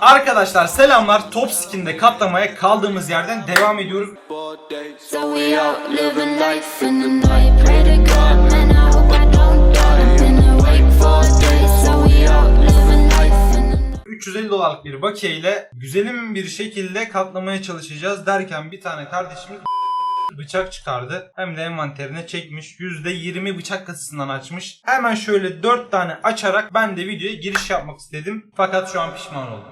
Arkadaşlar selamlar. Top Skin'de katlamaya kaldığımız yerden devam ediyoruz. So we out living life in the night. Pray to God, man, I hope I don't die. Been awake for days, so we out living life in the night. 350 dolarlık bir bakiye ile güzelim bir şekilde katlamaya çalışacağız derken bir tane kardeşimiz bıçak çıkardı. Hem de envanterine çekmiş. %20 bıçak kasasından açmış. Hemen şöyle 4 tane açarak ben de videoya giriş yapmak istedim. Fakat şu an pişman oldum.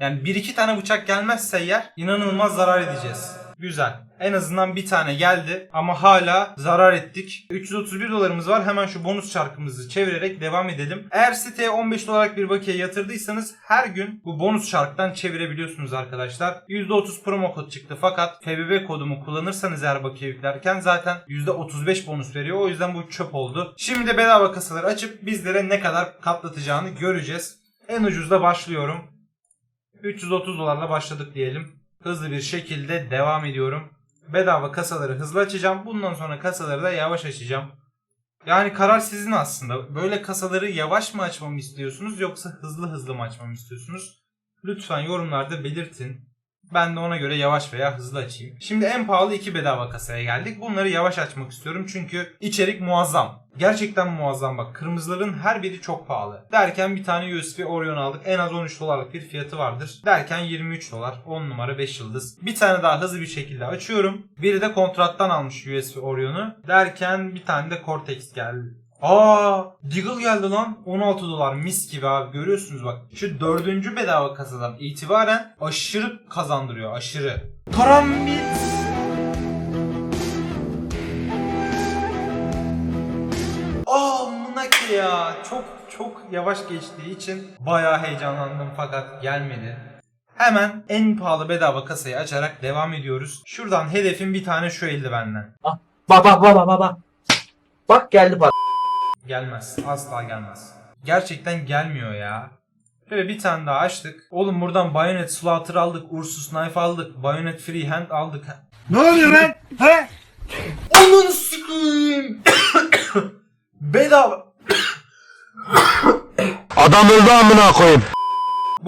Yani bir iki tane bıçak gelmezse eğer inanılmaz zarar edeceğiz. Güzel. En azından bir tane geldi ama hala zarar ettik. 331 dolarımız var. Hemen şu bonus çarkımızı çevirerek devam edelim. Eğer siteye 15 dolarlık bir bakiye yatırdıysanız her gün bu bonus çarktan çevirebiliyorsunuz arkadaşlar. %30 promo kod çıktı fakat FBB kodumu kullanırsanız eğer bakiye yüklerken zaten %35 bonus veriyor. O yüzden bu çöp oldu. Şimdi de bedava kasaları açıp bizlere ne kadar katlatacağını göreceğiz. En ucuzda başlıyorum. 330 dolarla başladık diyelim. Hızlı bir şekilde devam ediyorum. Bedava kasaları hızlı açacağım. Bundan sonra kasaları da yavaş açacağım. Yani karar sizin aslında. Böyle kasaları yavaş mı açmamı istiyorsunuz yoksa hızlı hızlı mı açmamı istiyorsunuz? Lütfen yorumlarda belirtin. Ben de ona göre yavaş veya hızlı açayım. Şimdi en pahalı iki bedava kasaya geldik. Bunları yavaş açmak istiyorum çünkü içerik muazzam. Gerçekten muazzam bak. Kırmızıların her biri çok pahalı. Derken bir tane USB Orion aldık. En az 13 dolarlık bir fiyatı vardır. Derken 23 dolar. 10 numara 5 yıldız. Bir tane daha hızlı bir şekilde açıyorum. Biri de kontrattan almış USB Orion'u. Derken bir tane de Cortex geldi. Aa, Deagle geldi lan. 16 dolar mis gibi abi görüyorsunuz bak. Şu dördüncü bedava kasadan itibaren aşırı kazandırıyor aşırı. Karambit. Ya. Çok çok yavaş geçtiği için bayağı heyecanlandım fakat gelmedi. Hemen en pahalı bedava kasayı açarak devam ediyoruz. Şuradan hedefim bir tane şu eldivenden. Baba baba baba. Bak geldi bak. Gelmez. Asla gelmez. Gerçekten gelmiyor ya. Böyle bir tane daha açtık. Oğlum buradan Bayonet Slaughter aldık. Ursus Knife aldık. Bayonet Freehand aldık. Ne oluyor lan? He? Ananı sikeyim. Bedava. Adam öldü amına koyayım.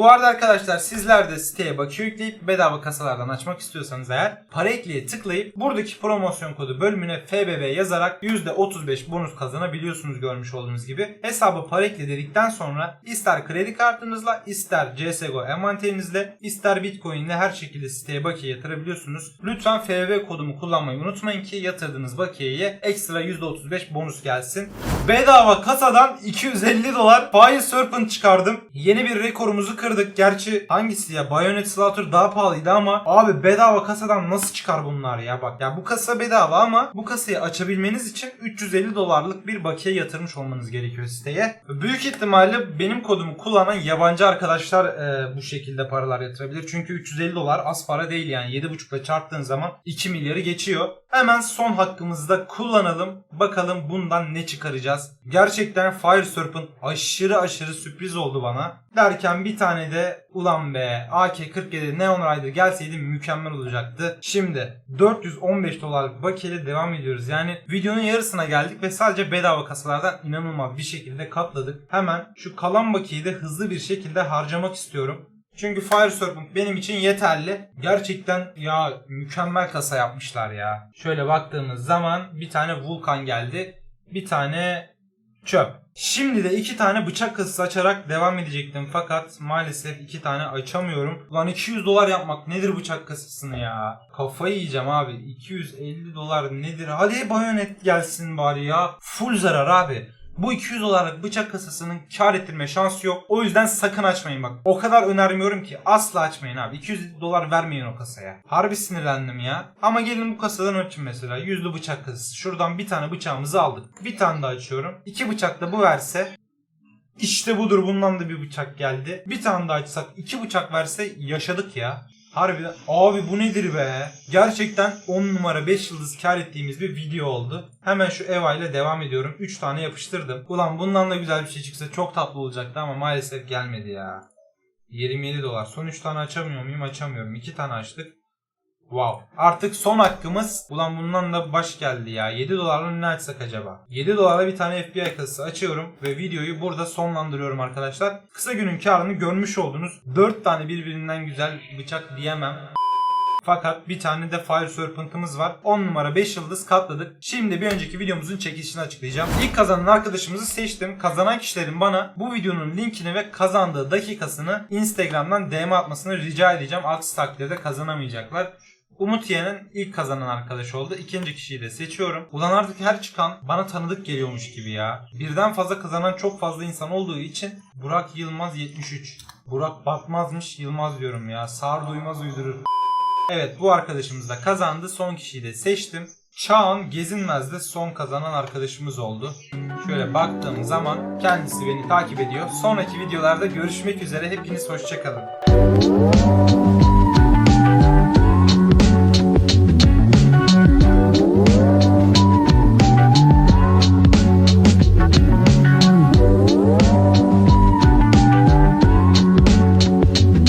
Bu arada arkadaşlar sizler de siteye bakiye yükleyip bedava kasalardan açmak istiyorsanız eğer para ekleye tıklayıp buradaki promosyon kodu bölümüne FBB yazarak %35 bonus kazanabiliyorsunuz görmüş olduğunuz gibi. Hesaba para ekle dedikten sonra ister kredi kartınızla ister CSGO envanterinizle ister bitcoin ile her şekilde siteye bakiye yatırabiliyorsunuz. Lütfen FBB kodumu kullanmayı unutmayın ki yatırdığınız bakiyeye ekstra %35 bonus gelsin. Bedava kasadan 250 dolar Fire Serpent çıkardım. Yeni bir rekorumuzu kırdık. Gerçi hangisi ya? Bayonet Slaughter daha pahalıydı ama abi bedava kasadan nasıl çıkar bunlar ya bak. Ya bu kasa bedava ama bu kasayı açabilmeniz için 350 dolarlık bir bakiye yatırmış olmanız gerekiyor siteye. Büyük ihtimalle benim kodumu kullanan yabancı arkadaşlar e, bu şekilde paralar yatırabilir. Çünkü 350 dolar az para değil yani 7.5 ile çarptığın zaman 2 milyarı geçiyor. Hemen son hakkımızı da kullanalım. Bakalım bundan ne çıkaracağız. Gerçekten Fire Serpent aşırı aşırı sürpriz oldu bana. Derken bir tane de ulan be AK-47 Neon Rider gelseydi mükemmel olacaktı. Şimdi 415 dolarlık bakiyeyle devam ediyoruz. Yani videonun yarısına geldik ve sadece bedava kasalardan inanılmaz bir şekilde katladık. Hemen şu kalan bakiyeyi de hızlı bir şekilde harcamak istiyorum. Çünkü Fire Serpent benim için yeterli. Gerçekten ya mükemmel kasa yapmışlar ya. Şöyle baktığımız zaman bir tane Vulkan geldi. Bir tane çöp. Şimdi de iki tane bıçak kasası açarak devam edecektim fakat maalesef iki tane açamıyorum. Lan 200 dolar yapmak nedir bıçak kasasını ya? Kafayı yiyeceğim abi. 250 dolar nedir? Hadi bayonet gelsin bari ya. Full zarar abi. Bu 200 dolarlık bıçak kasasının kar ettirme şansı yok. O yüzden sakın açmayın bak. O kadar önermiyorum ki asla açmayın abi. 200 dolar vermeyin o kasaya. Harbi sinirlendim ya. Ama gelin bu kasadan açın mesela. Yüzlü bıçak kasası. Şuradan bir tane bıçağımızı aldık. Bir tane daha açıyorum. İki bıçak da bu verse İşte budur bundan da bir bıçak geldi. Bir tane daha açsak iki bıçak verse yaşadık ya. Harbiden abi bu nedir be? Gerçekten 10 numara 5 yıldız kar ettiğimiz bir video oldu. Hemen şu Eva ile devam ediyorum. 3 tane yapıştırdım. Ulan bundan da güzel bir şey çıksa çok tatlı olacaktı ama maalesef gelmedi ya. 27 dolar. Son 3 tane açamıyor muyum? Açamıyorum. 2 tane açtık. Wow. Artık son hakkımız. Ulan bundan da baş geldi ya. 7 dolarla ne açsak acaba? 7 dolara bir tane FBI kasası açıyorum ve videoyu burada sonlandırıyorum arkadaşlar. Kısa günün karını görmüş oldunuz. 4 tane birbirinden güzel bıçak diyemem. Fakat bir tane de Fire Serpent'ımız var. 10 numara 5 yıldız katladık. Şimdi bir önceki videomuzun çekilişini açıklayacağım. İlk kazanan arkadaşımızı seçtim. Kazanan kişilerin bana bu videonun linkini ve kazandığı dakikasını Instagram'dan DM atmasını rica edeceğim. Aksi takdirde kazanamayacaklar. Umut Yeğen'in ilk kazanan arkadaş oldu. İkinci kişiyi de seçiyorum. Ulan artık her çıkan bana tanıdık geliyormuş gibi ya. Birden fazla kazanan çok fazla insan olduğu için Burak Yılmaz 73. Burak Batmazmış Yılmaz diyorum ya. Sağır duymaz uydurur. Evet bu arkadaşımız da kazandı. Son kişiyi de seçtim. Çağan Gezinmez de son kazanan arkadaşımız oldu. Şöyle baktığım zaman kendisi beni takip ediyor. Sonraki videolarda görüşmek üzere. Hepiniz hoşçakalın.